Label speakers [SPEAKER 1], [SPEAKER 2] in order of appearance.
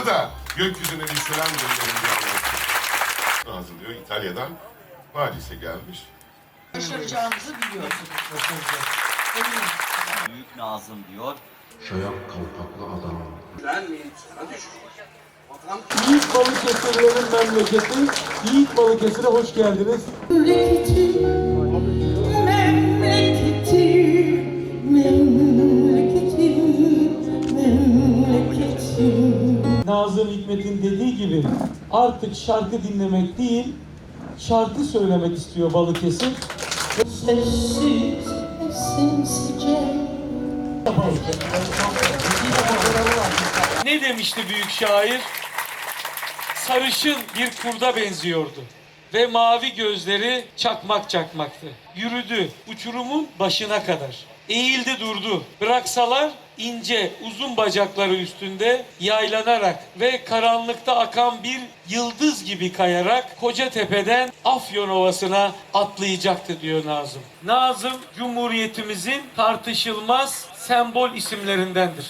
[SPEAKER 1] Sana da gökyüzüne bir selam gönderin diye diyor İtalya'dan Paris'e gelmiş.
[SPEAKER 2] Başaracağınızı biliyorsunuz.
[SPEAKER 3] Büyük Nazım diyor.
[SPEAKER 4] Şayak kalpaklı adam.
[SPEAKER 5] Yiğit Balıkesirlerin memleketi. Yiğit Balıkesir'e hoş geldiniz.
[SPEAKER 6] Memleketim,
[SPEAKER 5] Nazım Hikmet'in dediği gibi artık şarkı dinlemek değil, şarkı söylemek istiyor Balıkesir.
[SPEAKER 6] Sessiz.
[SPEAKER 7] Ne demişti büyük şair? Sarışın bir kurda benziyordu. Ve mavi gözleri çakmak çakmaktı. Yürüdü uçurumun başına kadar. Eğildi durdu. Bıraksalar ince uzun bacakları üstünde yaylanarak ve karanlıkta akan bir yıldız gibi kayarak koca tepeden Afyon Ovası'na atlayacaktı diyor Nazım. Nazım Cumhuriyetimizin tartışılmaz sembol isimlerindendir.